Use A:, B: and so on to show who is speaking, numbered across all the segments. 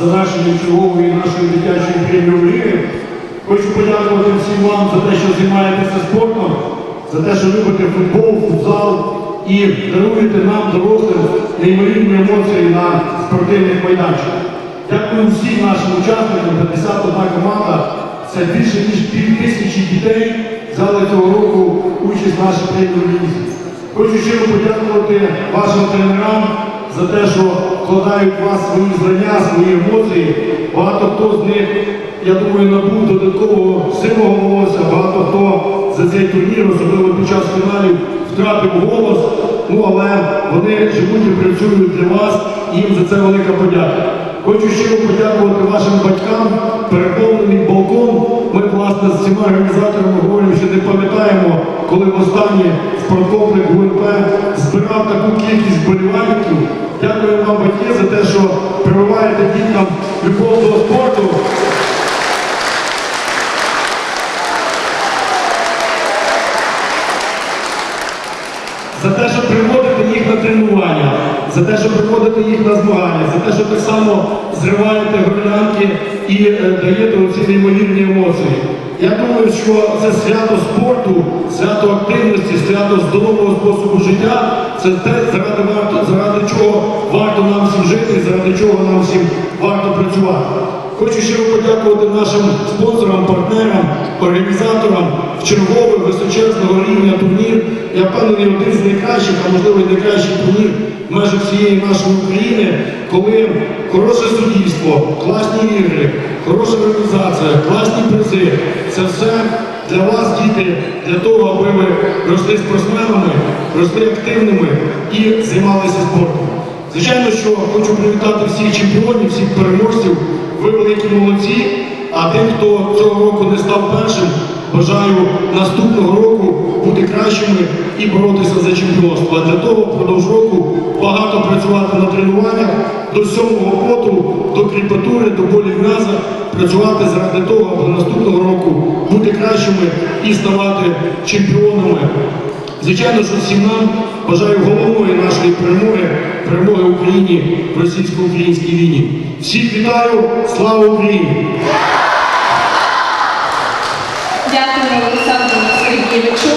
A: завершенням чергової нашої дитячої преміум ліги. Хочу подякувати всім вам за те, що займаєтеся спортом, за те, що любите футбол, футзал і даруєте нам, дорослим, неймовірні емоції на спортивних майданчиках. Дякую всім нашим учасникам, 51 команда. Це більше ніж пів тисячі дітей взяли цього року участь в нашій преміум лізі. Хочу щиро подякувати вашим тренерам за те, що вкладають в вас свої знання, свої емоції. Багато хто з них, я думаю, набув додаткового сивого волосся, багато хто за цей турнір, особливо під час фіналів, втратив голос. Ну але вони живуть і працюють для вас, і їм за це велика подяка. Хочу щиро подякувати вашим батькам, переповнений балкон. Ми, власне, з цими організаторами говоримо, що не пам'ятаємо, коли востаннє спорткомплекс ГУНП збирав таку кількість вболівальників. Дякую вам, батьки, за те, що прививаєте діткам любов до спорту. за те, що приводите їх на тренування, за те, що приводите їх на змагання, за те, що так само зриваєте горлянки і е, даєте оці неймовірні емоції. Я думаю, що це свято спорту, свято активності, свято здорового способу життя це те, заради, варто, заради чого нам всім варто працювати. Хочу щиро подякувати нашим спонсорам, партнерам, організаторам черговий височезного рівня турнір. Я впевнений, один з найкращих, а можливо і найкращий турнір в межах всієї нашої України, коли хороше суддівство, класні ігри, хороша організація, класні призи. Це все для вас, діти, для того, аби ви росли спортсменами, росли активними і займалися спортом. Звичайно, що хочу привітати всіх чемпіонів, всіх переможців. Ви великі молодці. А тим, хто цього року не став першим, бажаю наступного року бути кращими і боротися за чемпіонство. А для того впродовж року багато працювати на тренуваннях до сьомого поту, до кріпатури, до болів м'яза, працювати заради того, аби наступного року бути кращими і ставати чемпіонами. Звичайно, що всім нам бажаю головної нашої перемоги, перемоги Україні в російсько-українській війні. Всіх вітаю, слава Україні!
B: Дякую Олександру Сергійовичу.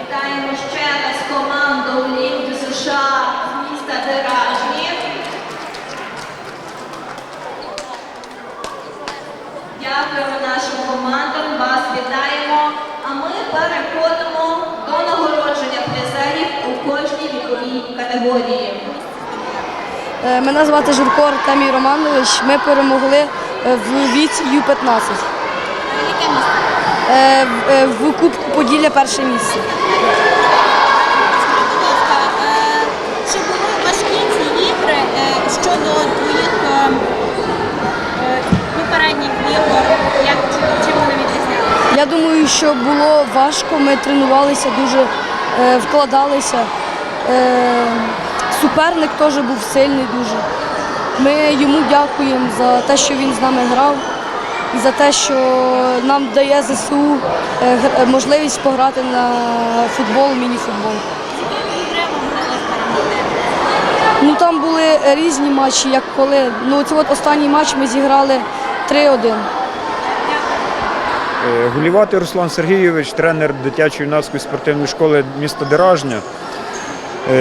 B: Вітаємо ще раз команду Ліги США з міста Деражні. Дякуємо нашим командам, вас вітаємо. А ми переходимо до нагородження призерів у кожній віковій категорії.
C: Е, Мене звати Журко Артемій Романович. Ми перемогли е, в віці Ю-15.
B: Яке?
C: Е, в- е, В Кубку Поділля перше місце.
D: Е, чи були важкі ці ігри е, щодо твоїх е, попередніх ігор? Як чим вони відрізнялися?
C: Я думаю, що було важко. Ми тренувалися дуже, вкладалися. Суперник теж був сильний дуже. Ми йому дякуємо за те, що він з нами грав, за те, що нам дає ЗСУ е, е, можливість пограти на футбол, міні-футбол. Ну там були різні матчі, як коли. Ну це от останній матч ми зіграли 3-1.
E: Е, Гуліватий Руслан Сергійович, тренер дитячої юнацької спортивної школи міста Деражня.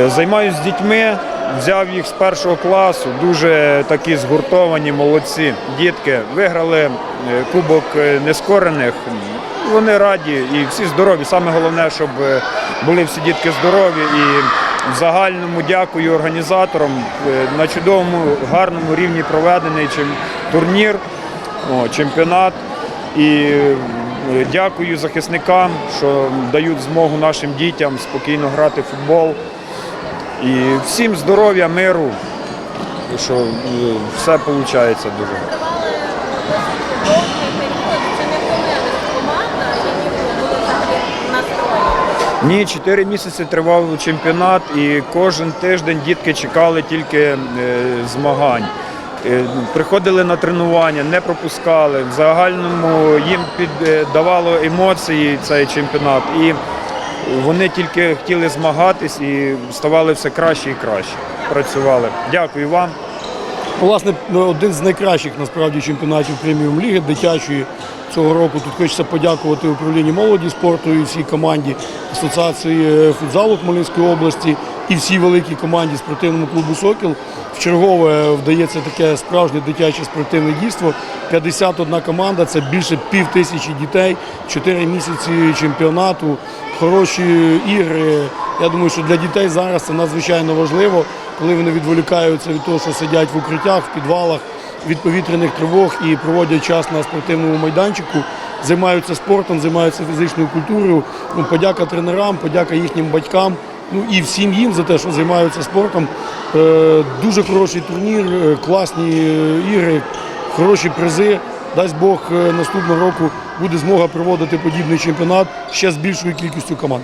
E: Займаюся з дітьми взяв їх з першого класу, дуже такі згуртовані, молодці. Дітки виграли е, кубок е, нескорених. Вони раді і всі здорові. Саме головне, щоб е, були всі дітки здорові. І в загальному дякую організаторам на чудовому, гарному рівні проведений турнір, чемпіонат. І дякую захисникам, що дають змогу нашим дітям спокійно грати в футбол. І всім здоров'я, миру, що е, все виходить дуже. Ні, чотири місяці тривав чемпіонат, і кожен тиждень дітки чекали тільки е, змагань. Е, Приходили на тренування, не пропускали. В загальному їм піддавало емоції цей чемпіонат. І вони тільки хотіли змагатись і ставали все краще і краще. Працювали. Дякую вам.
A: Власне, один з найкращих насправді чемпіонатів преміум ліги дитячої цього року. Тут хочеться подякувати управлінню молоді спорту і всій команді Асоціації футзалу Хмельницької області і всій великій команді спортивному клубу Сокіл. Вчергове вдається таке справжнє дитяче спортивне дійство. 51 команда, це більше пів тисячі дітей, 4 місяці чемпіонату, хороші ігри. Я думаю, що для дітей зараз це надзвичайно важливо, коли вони відволікаються від того, що сидять в укриттях, в підвалах від повітряних тривог і проводять час на спортивному майданчику, займаються спортом, займаються фізичною культурою. Ну, подяка тренерам, подяка їхнім батькам. Ну і всім їм за те, що займаються спортом. Е, дуже хороший турнір, е, класні е, ігри, хороші призи. Дасть Бог наступного року буде змога проводити подібний чемпіонат ще з більшою кількістю команд.